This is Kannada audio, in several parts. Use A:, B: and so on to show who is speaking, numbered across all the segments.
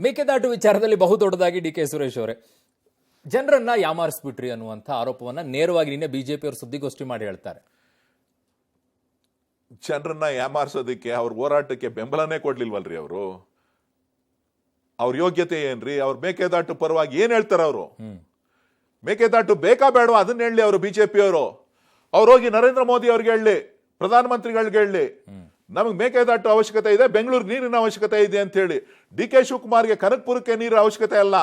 A: ಮೇಕೆದಾಟು ವಿಚಾರದಲ್ಲಿ ಬಹುದೊಡ್ಡದಾಗಿ ಡಿ ಕೆ ಸುರೇಶ್ ಅವರೇ. ಜನರನ್ನ ಯಾಮಾರಿಸ್ಬಿಟ್ರಿ ಅನ್ನುವಂಥ ಆರೋಪವನ್ನ ನೇರವಾಗಿ ನಿನ್ನೆ ಬಿಜೆಪಿ ಅವರು ಸುದ್ದಿಗೋಷ್ಠಿ ಮಾಡಿ ಹೇಳ್ತಾರೆ.
B: ಜನರನ್ನ ಯಾಮಾರಿಸೋದಕ್ಕೆ ಅವ್ರ ಹೋರಾಟಕ್ಕೆ ಬೆಂಬಲನೇ ಕೊಡ್ಲಿಲ್ವಲ್ರಿ ಅವರು? ಅವ್ರ ಯೋಗ್ಯತೆ ಏನ್ರಿ? ಅವ್ರ ಮೇಕೆದಾಟು ಪರವಾಗಿ ಏನ್ ಹೇಳ್ತಾರೆ ಅವರು? ಮೇಕೆದಾಟು ಬೇಕಾ ಬೇಡವಾ? ಅದನ್ನ ಹೇಳಿ ಅವರು ಬಿಜೆಪಿ ಅವರು ಅವ್ರು ಹೋಗಿ ನರೇಂದ್ರ ಮೋದಿ ಅವ್ರಿಗೆ ಹೇಳಿ ಪ್ರಧಾನಮಂತ್ರಿಗಳಿಗೆ ಹೇಳಿ. ನಮಗೆ ಮೇಕೆದಾಟು ಅವಶ್ಯಕತೆ ಇದೆ ಬೆಂಗಳೂರು ನೀರಿನ ಅವಶ್ಯಕತೆ ಇದೆ ಅಂತ ಹೇಳಿ. ಡಿ ಕೆ ಶಿವಕುಮಾರ್ಗೆ ಕನಕಪುರಕ್ಕೆ ನೀರಿನ ಅವಶ್ಯಕತೆ ಅಲ್ಲ.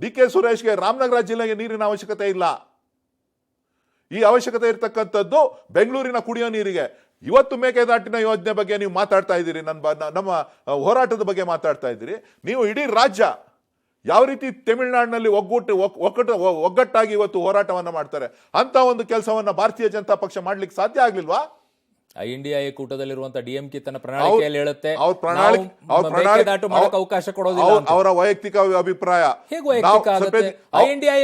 B: ಡಿ ಕೆ ಸುರೇಶ್ಗೆ ರಾಮನಗರ ಜಿಲ್ಲೆಗೆ ನೀರಿನ ಅವಶ್ಯಕತೆ ಇಲ್ಲ. ಈ ಅವಶ್ಯಕತೆ ಇರತಕ್ಕಂಥದ್ದು ಬೆಂಗಳೂರಿನ ಕುಡಿಯೋ ನೀರಿಗೆ. ಇವತ್ತು ಮೇಕೆದಾಟಿನ ಯೋಜನೆ ಬಗ್ಗೆ ನೀವು ಮಾತಾಡ್ತಾ ಇದ್ದೀರಿ. ನನ್ನ ಬ- ನಮ್ಮ ಹೋರಾಟದ ಬಗ್ಗೆ ಮಾತಾಡ್ತಾ ಇದ್ದೀರಿ. ನೀವು ಇಡೀ ರಾಜ್ಯ ಯಾವ ರೀತಿ ತಮಿಳುನಾಡಿನಲ್ಲಿ ಒಗ್ಗೂಟ್ಟು ಒಕ್- ಒಕ್ಕಟ್ಟು ಒಗ್ಗಟ್ಟಾಗಿ ಇವತ್ತು ಹೋರಾಟವನ್ನು ಮಾಡ್ತಾರೆ. ಅಂಥ ಒಂದು ಕೆಲಸವನ್ನು ಭಾರತೀಯ ಜನತಾ ಪಕ್ಷ ಮಾಡ್ಲಿಕ್ಕೆ ಸಾಧ್ಯ ಆಗ್ಲಿಲ್ವಾ?
A: ಐ ಕೂಟದಲ್ಲಿರುವಂತಹ ಕೂಟದಲ್ಲಿರುವಂತ ಡಿಎಂಕೆ ತನ್ನ ಪ್ರಣಾಳಿಕೆಯಲ್ಲಿ ಹೇಳುತ್ತೆ.
B: ಅವ್ರ ಪ್ರಣಾಳಿಕೆ ಅವ್ರ ಪ್ರಣಾಳಿಕೆ
A: ಅವಕಾಶ ಕೊಡೋದಿಲ್ಲ.
B: ಅವರ ವೈಯಕ್ತಿಕ ಅಭಿಪ್ರಾಯ.
A: ಹೇಗೆ ವೈಯಕ್ತಿಕ ಆಗುತ್ತೆ?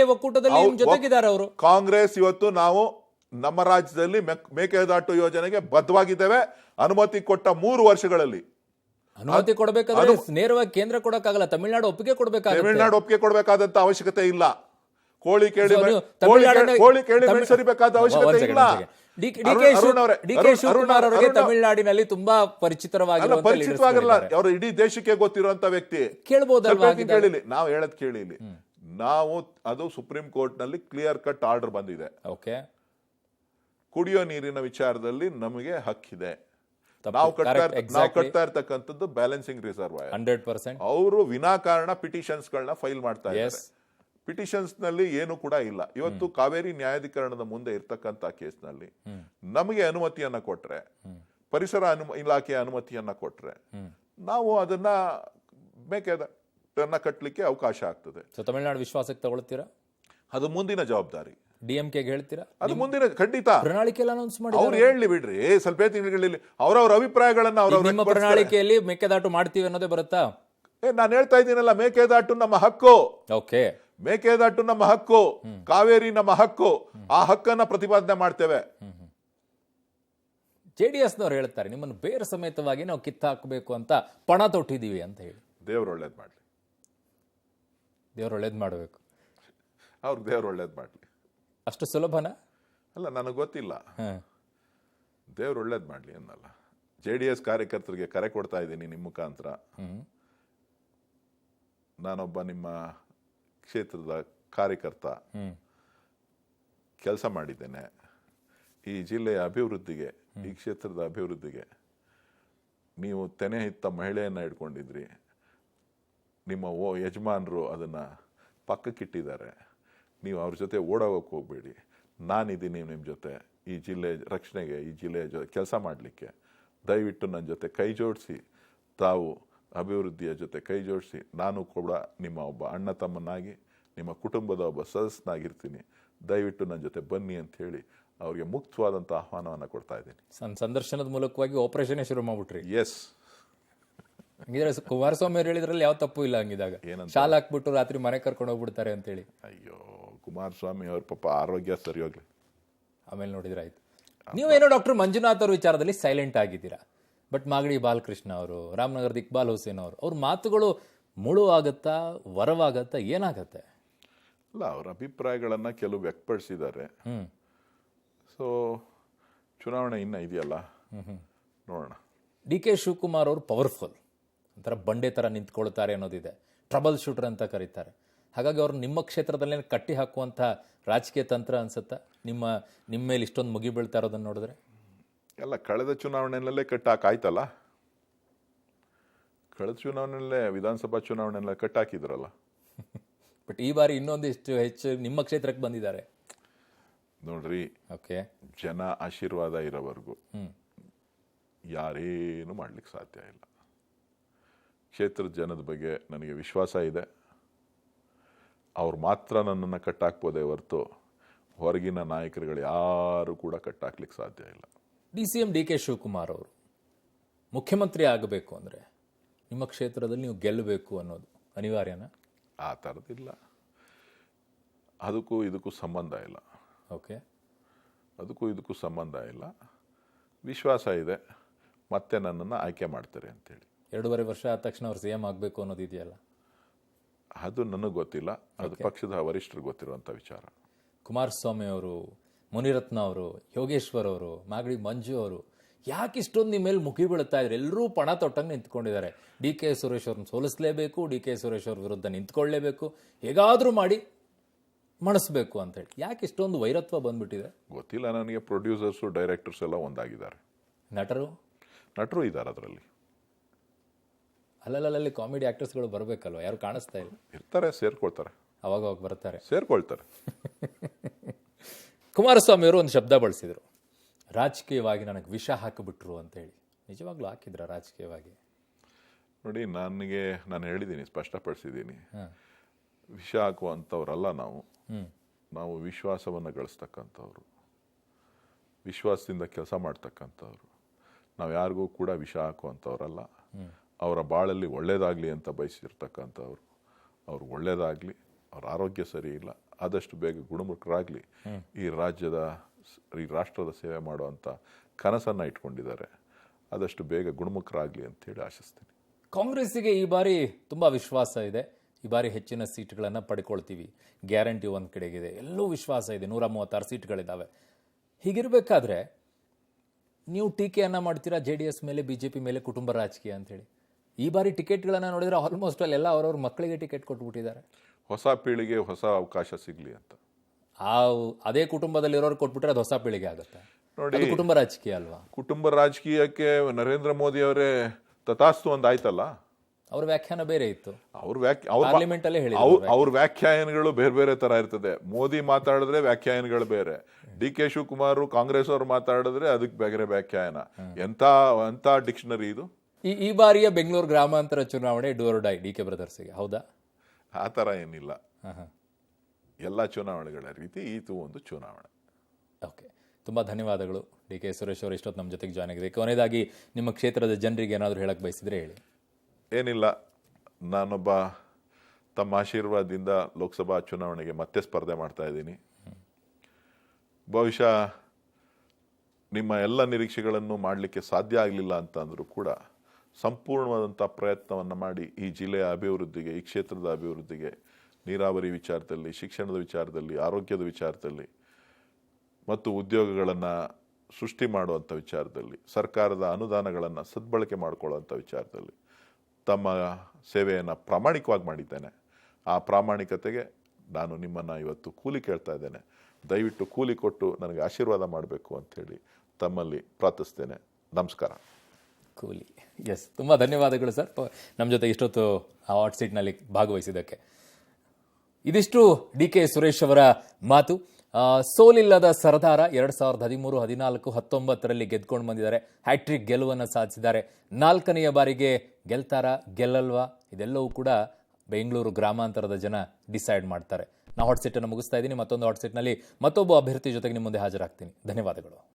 A: ಒಕ್ಕೂಟದಲ್ಲಿ ಜೊತೆಗಿದ್ದಾರೆ ಅವರು.
B: ಕಾಂಗ್ರೆಸ್ ಇವತ್ತು ನಾವು ನಮ್ಮ ರಾಜ್ಯದಲ್ಲಿ ಮೆಕ್- ಮೇಕೆದಾಟು ಯೋಜನೆಗೆ ಬದ್ಧವಾಗಿದ್ದೇವೆ. ಅನುಮತಿ ಕೊಟ್ಟ ಮೂರು ವರ್ಷಗಳಲ್ಲಿ.
A: ಅನುಮತಿ ಕೊಡಬೇಕಾದ್ರೆ ನೇರವಾಗಿ ಕೇಂದ್ರ ಕೊಡಕ್ಕಾಗಲ್ಲ ತಮಿಳುನಾಡು ಒಪ್ಪಿಗೆ ಕೊಡಬೇಕಾಗುತ್ತೆ.
B: ತಮಿಳುನಾಡು ಒಪ್ಪಿಗೆ ಕೊಡಬೇಕಾದಂತ ಅವಶ್ಯಕತೆ ಇಲ್ಲ. ಕೋಳಿ ಕೇಳಿ ಕೋಳಿ ಕೇಳಿ- ಮೆಣಸರಿಬೇಕಾದ ಅವಶ್ಯಕತೆ ಇಲ್ಲ.
A: ಅವರಿಗೆ ತಮಿಳುನಾಡಿನಲ್ಲಿ ತುಂಬಾ
B: ಅಲ್ಲ ಪರಿಚಿತವಾಗಿರಲ್ಲ ಅವರು ಇಡೀ ದೇಶಕ್ಕೆ ಗೊತ್ತಿರುವಂತ ವ್ಯಕ್ತಿ. ಕೇಳಿಲಿ. ನಾವು ಹೇಳದ್ ಕೇಳಿಲಿ. ನಾವು ಅದು ಸುಪ್ರೀಂ ಕೋರ್ಟ್ನಲ್ಲಿ ಕ್ಲಿಯರ್ ಕಟ್ ಆರ್ಡರ್ ಬಂದಿದೆ.
A: ಓಕೆ.
B: ಕುಡಿಯೋ ನೀರಿನ ವಿಚಾರದಲ್ಲಿ ನಮಗೆ ಹಕ್ಕಿದೆ. ನಾವು ಕಟ್ತಾ ನಾವು ಕಟ್ತಾ ಇರ್ತಕ್ಕಂಥದ್ದು ಬ್ಯಾಲೆನ್ಸಿಂಗ್ ರಿಸರ್ವ್
A: ಹಂಡ್ರೆಡ್ ಪರ್ಸೆಂಟ್.
B: ಅವರು ವಿನಾಕಾರಣ ಪಿಟಿಷನ್ಸ್ ಗಳನ್ನ ಫೈಲ್ ಮಾಡ್ತಾ ಇದ್ದಾರೆ. ಪಿಟಿಷನ್ಸ್ನಲ್ಲಿ ಏನು ಕೂಡ ಇಲ್ಲ. ಇವತ್ತು ಕಾವೇರಿ ನ್ಯಾಯಾಧಿಕರಣದ ಮುಂದೆ ಇರ್ತಕ್ಕಂಥ ಕೇಸ್ನಲ್ಲಿ ನಮಗೆ ಅನುಮತಿಯನ್ನ ಕೊಟ್ರೆ ಪರಿಸರ ಅನು ಇಲಾಖೆಯ ಅನುಮತಿಯನ್ನ ಕೊಟ್ರೆ ನಾವು ಅದನ್ನ ಮೇಕೆದನ್ನ ಕಟ್ಟಲಿಕ್ಕೆ ಅವಕಾಶ ಆಗ್ತದೆ.
A: ತಮಿಳುನಾಡು ವಿಶ್ವಾಸಕ್ಕೆ ತಗೊಳ್ತೀರಾ?
B: ಅದು ಮುಂದಿನ ಜವಾಬ್ದಾರಿ.
A: ಡಿ ಎಂ ಕೆಗೆ ಹೇಳ್ತೀರಾ?
B: ಅದು ಮುಂದಿನ ಖಂಡಿತ.
A: ಪ್ರಣಾಳಿಕೆ ಅನೌನ್ಸ್ ಮಾಡಿ
B: ಅವ್ರು ಹೇಳಿ ಬಿಡ್ರಿ. ಸ್ವಲ್ಪ ತಿಂಗಳಲ್ಲಿ ಅವ್ರವ್ರ ಅಭಿಪ್ರಾಯಗಳನ್ನ ಅವ್ರವ್ರ
A: ಪ್ರಣಾಳಿಕೆಯಲ್ಲಿ ಮೇಕೆದಾಟು ಮಾಡ್ತೀವಿ ಅನ್ನೋದೇ ಬರುತ್ತಾ?
B: ಏ ನಾನು ಹೇಳ್ತಾ ಇದ್ದೀನಲ್ಲ ಮೇಕೆದಾಟು ನಮ್ಮ ಹಕ್ಕು.
A: ಓಕೆ
B: ಮೇಕೆದಾಟು ನಮ್ಮ ಹಕ್ಕು ಕಾವೇರಿ ನಮ್ಮ ಹಕ್ಕು ಆ ಹಕ್ಕನ್ನ ಪ್ರತಿಪಾದನೆ ಮಾಡ್ತೇವೆ.
A: ಜೆ ಡಿ ಎಸ್ನವ್ರು ಹೇಳ್ತಾರೆ ನಿಮ್ಮನ್ನು ಬೇರೆ ಸಮೇತವಾಗಿ ನಾವು ಕಿತ್ತಾಕಬೇಕು ಅಂತ ಪಣ ತೊಟ್ಟಿದ್ದೀವಿ ಅಂತ ಹೇಳಿ.
B: ದೇವ್ರು ಒಳ್ಳೇದು ಮಾಡಲಿ.
A: ದೇವ್ರು ಒಳ್ಳೇದು ಮಾಡಬೇಕು.
B: ಅವ್ರು ದೇವ್ರು ಒಳ್ಳೇದು ಮಾಡಲಿ.
A: ಅಷ್ಟು ಸುಲಭನಾ?
B: ಅಲ್ಲ ನನಗೆ ಗೊತ್ತಿಲ್ಲ.
A: ಹ್ಞೂ
B: ದೇವ್ರು ಒಳ್ಳೇದು ಮಾಡಲಿ ಅನ್ನಲ್ಲ. ಜೆ ಡಿ ಎಸ್ ಕಾರ್ಯಕರ್ತರಿಗೆ ಕರೆ ಕೊಡ್ತಾ ಇದ್ದೀನಿ ನಿಮ್ಮ ಮುಖಾಂತರ.
A: ಹ್ಞೂ
B: ನಾನೊಬ್ಬ ನಿಮ್ಮ ಕ್ಷೇತ್ರದ ಕಾರ್ಯಕರ್ತ ಕೆಲಸ ಮಾಡಿದ್ದೇನೆ. ಈ ಜಿಲ್ಲೆಯ ಅಭಿವೃದ್ಧಿಗೆ ಈ ಕ್ಷೇತ್ರದ ಅಭಿವೃದ್ಧಿಗೆ ನೀವು ತೆನೆ ಹಿತ್ತ ಮಹಿಳೆಯನ್ನು ಇಟ್ಕೊಂಡಿದ್ರಿ ನಿಮ್ಮ ಓ ಯಜಮಾನರು ಅದನ್ನು ಪಕ್ಕಕ್ಕಿಟ್ಟಿದ್ದಾರೆ ನೀವು ಅವ್ರ ಜೊತೆ ಓಡೋಗೋಕೆ ಹೋಗಬೇಡಿ. ನಾನಿದ್ದೀನಿ ನಿಮ್ಮ ಜೊತೆ. ಈ ಜಿಲ್ಲೆ ರಕ್ಷಣೆಗೆ ಈ ಜಿಲ್ಲೆಯ ಜೊತೆ ಕೆಲಸ ಮಾಡಲಿಕ್ಕೆ. ದಯವಿಟ್ಟು ನನ್ನ ಜೊತೆ ಕೈ ಜೋಡಿಸಿ. ತಾವು ಅಭಿವೃದ್ಧಿಯ ಜೊತೆ ಕೈ ಜೋಡಿಸಿ ನಾನು ಕೂಡ ನಿಮ್ಮ ಒಬ್ಬ ಅಣ್ಣ ತಮ್ಮನಾಗಿ ನಿಮ್ಮ ಕುಟುಂಬದ ಒಬ್ಬ ಸದಸ್ಯನಾಗಿರ್ತೀನಿ. ದಯವಿಟ್ಟು ನನ್ನ ಜೊತೆ ಬನ್ನಿ ಅಂತ ಹೇಳಿ ಅವರಿಗೆ ಮುಕ್ತವಾದಂಥ ಆಹ್ವಾನವನ್ನು ಕೊಡ್ತಾ ಇದ್ದೀನಿ.
A: ಸನ್- ಸಂದರ್ಶನದ ಮೂಲಕವಾಗಿ ಆಪರೇಷನ್ ಶುರು ಮಾಡ್ಬಿಟ್ರಿ.
B: ಎಸ್
A: ಹಂಗಿದ್ರೆ ಕುಮಾರಸ್ವಾಮಿ ಅವ್ರು ಹೇಳಿದ್ರಲ್ಲಿ ಯಾವ ತಪ್ಪು ಇಲ್ಲ ಹಂಗಿದಾಗ.
B: ಏನಂತ?
A: ಶಾಲೆ ಹಾಕ್ಬಿಟ್ಟು ರಾತ್ರಿ ಮನೆ ಕರ್ಕೊಂಡು ಹೋಗ್ಬಿಡ್ತಾರೆ ಅಂತೇಳಿ.
B: ಅಯ್ಯೋ ಕುಮಾರಸ್ವಾಮಿ ಅವ್ರ ಪಾಪ ಆರೋಗ್ಯ ಸರಿ ಹೋಗ್ಲಿ
A: ಆಮೇಲೆ ನೋಡಿದ್ರೆ ಆಯ್ತು. ನೀವೇನೋ ಡಾಕ್ಟರ್ ಮಂಜುನಾಥ್ ಅವ್ರ ವಿಚಾರದಲ್ಲಿ ಸೈಲೆಂಟ್ ಆಗಿದ್ದೀರಾ? ಬಟ್ ಮಾಗಡಿ ಬಾಲಕೃಷ್ಣ ಅವರು ರಾಮನಗರದ ಇಕ್ಬಾಲ್ ಹುಸೇನ್ ಅವರು ಅವ್ರ ಮಾತುಗಳು ಮುಳು ಆಗುತ್ತಾ ವರವಾಗತ್ತಾ ಏನಾಗತ್ತೆ?
B: ಅಲ್ಲ ಅವ್ರ ಅಭಿಪ್ರಾಯಗಳನ್ನು ಕೆಲವು ವ್ಯಕ್ತಪಡಿಸಿದ್ದಾರೆ.
A: ಹ್ಞೂ
B: ಸೊ ಚುನಾವಣೆ ಇನ್ನ ಇದೆಯಲ್ಲ? ನೋಡೋಣ.
A: ಡಿ ಕೆ ಶಿವಕುಮಾರ್ ಅವರು ಪವರ್ಫುಲ್. ಒಂಥರ ಬಂಡೆ ಥರ ನಿಂತ್ಕೊಳ್ತಾರೆ ಅನ್ನೋದಿದೆ. ಟ್ರಬಲ್ ಶೂಟರ್ ಅಂತ ಕರೀತಾರೆ. ಹಾಗಾಗಿ ಅವ್ರು ನಿಮ್ಮ ಕ್ಷೇತ್ರದಲ್ಲೇ ಕಟ್ಟಿ ಹಾಕುವಂಥ ರಾಜಕೀಯ ತಂತ್ರ ಅನ್ಸುತ್ತಾ? ನಿಮ್ಮ ನಿಮ್ಮ ಮೇಲೆ ಇಷ್ಟೊಂದು ಮುಗಿ ಬೀಳ್ತಾ ಇರೋದನ್ನು ನೋಡಿದ್ರೆ?
B: ಎಲ್ಲ ಕಳೆದ ಚುನಾವಣೆಯಲ್ಲೇ ಕಟ್ಟಾಕಾಯ್ತಲ್ಲ? ಕಳೆದ ಚುನಾವಣೆಯಲ್ಲೇ ವಿಧಾನಸಭಾ ಕಟ್ ಕಟ್ಟಾಕಿದ್ರಲ್ಲ?
A: ಬಟ್ ಈ ಬಾರಿ ಇನ್ನೊಂದಿಷ್ಟು ಹೆಚ್ಚು ನಿಮ್ಮ ಕ್ಷೇತ್ರಕ್ಕೆ ಬಂದಿದ್ದಾರೆ.
B: ನೋಡ್ರಿ
A: ಓಕೆ.
B: ಜನ ಆಶೀರ್ವಾದ ಇರೋವರೆಗೂ. ಯಾರೇನು ಮಾಡ್ಲಿಕ್ಕೆ ಸಾಧ್ಯ ಇಲ್ಲ. ಕ್ಷೇತ್ರದ ಜನದ ಬಗ್ಗೆ ನನಗೆ ವಿಶ್ವಾಸ ಇದೆ. ಅವ್ರು ಮಾತ್ರ ನನ್ನನ್ನು ಕಟ್ಟಾಕ್ಬೋದೇ ಹೊರತು ಹೊರಗಿನ ನಾಯಕರುಗಳು ಯಾರು ಕೂಡ ಕಟ್ಟಾಕ್ಲಿಕ್ಕೆ ಸಾಧ್ಯ ಇಲ್ಲ.
A: D C M D K Shivakumar ಅವರು ಮುಖ್ಯಮಂತ್ರಿ ಆಗಬೇಕು ಅಂದರೆ ನಿಮ್ಮ ಕ್ಷೇತ್ರದಲ್ಲಿ ನೀವು ಗೆಲ್ಲಬೇಕು ಅನ್ನೋದು ಅನಿವಾರ್ಯನಾ?
B: ಆ ಥರದಿಲ್ಲ. ಅದಕ್ಕೂ ಇದಕ್ಕೂ ಸಂಬಂಧ ಇಲ್ಲ.
A: ಓಕೆ.
B: ಅದಕ್ಕೂ ಇದಕ್ಕೂ ಸಂಬಂಧ ಇಲ್ಲ. ವಿಶ್ವಾಸ ಇದೆ. ಮತ್ತೆ ನನ್ನನ್ನು ಆಯ್ಕೆ ಮಾಡ್ತಾರೆ ಅಂತೇಳಿ.
A: ಎರಡೂವರೆ ವರ್ಷ ಆದ ತಕ್ಷಣ ಅವ್ರು ಸಿ ಎಂ ಆಗಬೇಕು ಅನ್ನೋದಿದೆಯಲ್ಲ
B: ಅದು ನನಗೆ ಗೊತ್ತಿಲ್ಲ. ಅದು ಪಕ್ಷದ ವರಿಷ್ಠರು ಗೊತ್ತಿರುವಂಥ ವಿಚಾರ.
A: ಕುಮಾರಸ್ವಾಮಿ ಅವರು ಮುನಿರತ್ನ ಅವರು ಯೋಗೇಶ್ವರ್ ಅವರು ಮಾಗಡಿ ಮಂಜು ಅವರು ಯಾಕೆ ಇಷ್ಟೊಂದು ನಿಮ್ಮ ಮೇಲೆ ಮುಖಿ ಬೀಳುತ್ತಾ ಇದ್ರೆ? ಎಲ್ಲರೂ ಪಣ ತೊಟ್ಟಂಗೆ ನಿಂತ್ಕೊಂಡಿದ್ದಾರೆ. ಡಿ ಕೆ ಸುರೇಶ್ ಅವ್ರನ್ನ ಸೋಲಿಸಲೇಬೇಕು ಡಿ ಕೆ ಸುರೇಶ್ ಅವ್ರ ವಿರುದ್ಧ ನಿಂತ್ಕೊಳ್ಳೇಬೇಕು ಹೇಗಾದರೂ ಮಾಡಿ ಮಣಿಸ್ಬೇಕು ಅಂತೇಳಿ ಯಾಕೆ ಇಷ್ಟೊಂದು ವೈರತ್ವ ಬಂದ್ಬಿಟ್ಟಿದೆ?
B: ಗೊತ್ತಿಲ್ಲ ನನಗೆ ಪ್ರೊಡ್ಯೂಸರ್ಸು ಡೈರೆಕ್ಟರ್ಸ್ ಎಲ್ಲ ಒಂದಾಗಿದ್ದಾರೆ.
A: ನಟರು?
B: ನಟರು ಇದ್ದಾರೆ ಅದರಲ್ಲಿ.
A: ಅಲ್ಲಲ್ಲಲ್ಲಿ ಕಾಮಿಡಿ ಆ್ಯಕ್ಟರ್ಸ್ಗಳು ಬರಬೇಕಲ್ವ? ಯಾರು ಕಾಣಿಸ್ತಾ ಇಲ್ಲ.
B: ಇರ್ತಾರೆ ಸೇರ್ಕೊಳ್ತಾರೆ.
A: ಅವಾಗ ಅವಾಗ ಬರ್ತಾರೆ.
B: ಸೇರ್ಕೊಳ್ತಾರೆ.
A: ಕುಮಾರಸ್ವಾಮಿ ಅವರು ಒಂದು ಶಬ್ದ ಬಳಸಿದರು. ರಾಜಕೀಯವಾಗಿ ನನಗೆ ವಿಷ ಹಾಕಿಬಿಟ್ರು ಅಂತೇಳಿ. ನಿಜವಾಗ್ಲೂ ಹಾಕಿದ್ರ ರಾಜಕೀಯವಾಗಿ?
B: ನೋಡಿ ನನಗೆ ನಾನು ಹೇಳಿದ್ದೀನಿ ಸ್ಪಷ್ಟಪಡಿಸಿದ್ದೀನಿ. ವಿಷ ಹಾಕುವಂಥವ್ರಲ್ಲ ನಾವು. ನಾವು ವಿಶ್ವಾಸವನ್ನು ಗಳಿಸ್ತಕ್ಕಂಥವ್ರು. ವಿಶ್ವಾಸದಿಂದ ಕೆಲಸ ಮಾಡ್ತಕ್ಕಂಥವ್ರು. ನಾವು ಯಾರಿಗೂ ಕೂಡ ವಿಷ ಹಾಕುವಂಥವ್ರಲ್ಲ. ಅವರ ಬಾಳಲ್ಲಿ ಒಳ್ಳೇದಾಗಲಿ ಅಂತ ಬಯಸಿರ್ತಕ್ಕಂಥವ್ರು. ಅವ್ರು ಒಳ್ಳೇದಾಗಲಿ ಅವ್ರ ಆರೋಗ್ಯ ಸರಿ ಇಲ್ಲ. ಆದಷ್ಟು ಬೇಗ ಗುಣಮುಖರಾಗಲಿ ಈ ರಾಜ್ಯದ ಈ ರಾಷ್ಟ್ರದ ಸೇವೆ ಮಾಡುವಂಥ ಕನಸನ್ನು ಇಟ್ಕೊಂಡಿದ್ದಾರೆ. ಆದಷ್ಟು ಬೇಗ ಗುಣಮುಖರಾಗಲಿ ಅಂತೇಳಿ ಆಶಿಸ್ತೀನಿ.
A: ಕಾಂಗ್ರೆಸ್ಸಿಗೆ ಈ ಬಾರಿ ತುಂಬ ವಿಶ್ವಾಸ ಇದೆ. ಈ ಬಾರಿ ಹೆಚ್ಚಿನ ಸೀಟ್ಗಳನ್ನು ಪಡ್ಕೊಳ್ತೀವಿ. ಗ್ಯಾರಂಟಿ ಒಂದು ಕಡೆಗಿದೆ. ಎಲ್ಲೂ ವಿಶ್ವಾಸ ಇದೆ. ನೂರ ಮೂವತ್ತಾರು ಸೀಟ್ಗಳಿದ್ದಾವೆ ಹೀಗಿರಬೇಕಾದ್ರೆ ನೀವು ಟೀಕೆಯನ್ನು ಮಾಡ್ತೀರಾ ಜೆ ಡಿ ಎಸ್ ಮೇಲೆ ಬಿ ಜೆ ಪಿ ಮೇಲೆ ಕುಟುಂಬ ರಾಜಕೀಯ ಅಂತೇಳಿ ಈ ಬಾರಿ ಟಿಕೆಟ್ಗಳನ್ನು ನೋಡಿದರೆ ಆಲ್ಮೋಸ್ಟ್ ಅಲ್ಲೆಲ್ಲ ಅವರವ್ರ ಮಕ್ಕಳಿಗೆ ಟಿಕೆಟ್ ಕೊಟ್ಬಿಟ್ಟಿದ್ದಾರೆ.
B: ಹೊಸ ಪೀಳಿಗೆ ಹೊಸ ಅವಕಾಶ ಸಿಗಲಿ ಅಂತ.
A: ಆ ಅದೇ ಕುಟುಂಬದಲ್ಲಿರೋರು ಕೊಟ್ಬಿಟ್ರೆ ಅದು ಹೊಸ ಪೀಳಿಗೆ ಆಗುತ್ತೆ.
B: ನೋಡಿ
A: ಕುಟುಂಬ ರಾಜಕೀಯ ಅಲ್ವಾ?
B: ಕುಟುಂಬ ರಾಜಕೀಯಕ್ಕೆ ನರೇಂದ್ರ ಮೋದಿ ಅವರೇ ತಥಾಸ್ತು ಒಂದು ಆಯ್ತಲ್ಲ?
A: ಅವ್ರ ವ್ಯಾಖ್ಯಾನ ಬೇರೆ ಇತ್ತು.
B: ಅವ್ರ ಅವ್ರ ಅವ್ರ ವ್ಯಾಖ್ಯಾನಗಳು ಬೇರೆ ಬೇರೆ ತರ ಇರ್ತದೆ. ಮೋದಿ ಮಾತಾಡಿದ್ರೆ ವ್ಯಾಖ್ಯಾನಗಳು ಬೇರೆ. ಡಿ ಕೆ ಶಿವಕುಮಾರ್ ಕಾಂಗ್ರೆಸ್ ಅವ್ರು ಮಾತಾಡಿದ್ರೆ ಅದಕ್ಕೆ ಬೇರೆ ವ್ಯಾಖ್ಯಾನ. ಎಂತ ಎಂತ ಡಿಕ್ಷನರಿ ಇದು?
A: ಈ ಈ ಬಾರಿಯ ಬೆಂಗಳೂರು ಗ್ರಾಮಾಂತರ ಚುನಾವಣೆ do or die D K ಬ್ರದರ್ಸ್ಗೆ. ಹೌದಾ?
B: ಆ ಥರ ಏನಿಲ್ಲ.
A: ಹಾಂ ಹಾಂ
B: ಎಲ್ಲ ಚುನಾವಣೆಗಳ ರೀತಿ ಇದು ಒಂದು ಚುನಾವಣೆ.
A: ಓಕೆ. ತುಂಬ ಧನ್ಯವಾದಗಳು ಡಿ ಕೆ ಸುರೇಶ್ ಅವರು ಇಷ್ಟೊತ್ತು ನಮ್ಮ ಜೊತೆಗೆ ಜಾಯ್ನ್ ಆಗಿದೆ ಕೊನೆಯದಾಗಿ ನಿಮ್ಮ ಕ್ಷೇತ್ರದ ಜನರಿಗೆ ಏನಾದರೂ ಹೇಳಕ್ಕೆ ಬಯಸಿದ್ರೆ ಹೇಳಿ.
B: ಏನಿಲ್ಲ. ನಾನೊಬ್ಬ ತಮ್ಮ ಆಶೀರ್ವಾದದಿಂದ ಲೋಕಸಭಾ ಚುನಾವಣೆಗೆ ಮತ್ತೆ ಸ್ಪರ್ಧೆ ಮಾಡ್ತಾ ಇದ್ದೀನಿ. ಬಹುಶಃ ನಿಮ್ಮ ಎಲ್ಲ ನಿರೀಕ್ಷೆಗಳನ್ನು ಮಾಡಲಿಕ್ಕೆ ಸಾಧ್ಯ ಆಗಲಿಲ್ಲ ಅಂತ ಅಂದರೂ ಕೂಡ ಸಂಪೂರ್ಣವಾದಂಥ ಪ್ರಯತ್ನವನ್ನು ಮಾಡಿ ಈ ಜಿಲ್ಲೆಯ ಅಭಿವೃದ್ಧಿಗೆ, ಈ ಕ್ಷೇತ್ರದ ಅಭಿವೃದ್ಧಿಗೆ, ನೀರಾವರಿ ವಿಚಾರದಲ್ಲಿ, ಶಿಕ್ಷಣದ ವಿಚಾರದಲ್ಲಿ, ಆರೋಗ್ಯದ ವಿಚಾರದಲ್ಲಿ ಮತ್ತು ಉದ್ಯೋಗಗಳನ್ನು ಸೃಷ್ಟಿ ಮಾಡುವಂಥ ವಿಚಾರದಲ್ಲಿ, ಸರ್ಕಾರದ ಅನುದಾನಗಳನ್ನು ಸದ್ಬಳಕೆ ಮಾಡಿಕೊಳ್ಳುವಂಥ ವಿಚಾರದಲ್ಲಿ ತಮ್ಮ ಸೇವೆಯನ್ನು ಪ್ರಾಮಾಣಿಕವಾಗಿ ಮಾಡಿದ್ದೇನೆ. ಆ ಪ್ರಾಮಾಣಿಕತೆಗೆ ನಾನು ನಿಮ್ಮನ್ನು ಇವತ್ತು ಕೂಲಿ ಕೇಳ್ತಾ ಇದ್ದೇನೆ. ದಯವಿಟ್ಟು ಕೂಲಿ ಕೊಟ್ಟು ನನಗೆ ಆಶೀರ್ವಾದ ಮಾಡಬೇಕು ಅಂಥೇಳಿ ತಮ್ಮಲ್ಲಿ ಪ್ರಾರ್ಥಿಸ್ತೇನೆ. ನಮಸ್ಕಾರ.
A: ಕೂಲಿ. ಎಸ್ ತುಂಬ ಧನ್ಯವಾದಗಳು ಸರ್. ನಮ್ಮ ಜೊತೆ ಇಷ್ಟೊತ್ತು ಆ ಹಾಟ್ ಸೀಟ್ನಲ್ಲಿ ಭಾಗವಹಿಸಿದ್ದಕ್ಕೆ. ಇದಿಷ್ಟು ಡಿ ಕೆ ಸುರೇಶ್ ಅವರ ಮಾತು. ಸೋಲಿಲ್ಲದ ಸರದಾರ ಎರಡು ಸಾವಿರದ ಹದಿಮೂರು, ಹದಿನಾಲ್ಕು, ಹತ್ತೊಂಬತ್ತರಲ್ಲಿ ಗೆದ್ಕೊಂಡು ಬಂದಿದ್ದಾರೆ. ಹ್ಯಾಟ್ರಿಕ್ ಗೆಲುವನ್ನು ಸಾಧಿಸಿದ್ದಾರೆ. ನಾಲ್ಕನೆಯ ಬಾರಿಗೆ ಗೆಲ್ತಾರ, ಗೆಲ್ಲಲ್ವಾ? ಇದೆಲ್ಲವೂ ಕೂಡ ಬೆಂಗಳೂರು ಗ್ರಾಮಾಂತರದ ಜನ ಡಿಸೈಡ್ ಮಾಡ್ತಾರೆ. ನಾ ಹಾಟ್ ಸೀಟನ್ನು ಮುಗಿಸ್ತಾ ಇದ್ದೀನಿ. ಮತ್ತೊಂದು ಹಾಟ್ ಸೀಟ್ನಲ್ಲಿ ಮತ್ತೊಬ್ಬ ಅಭ್ಯರ್ಥಿ ಜೊತೆಗೆ ನಿಮ್ಮ ಮುಂದೆ ಹಾಜರಾಗ್ತೀನಿ. ಧನ್ಯವಾದಗಳು.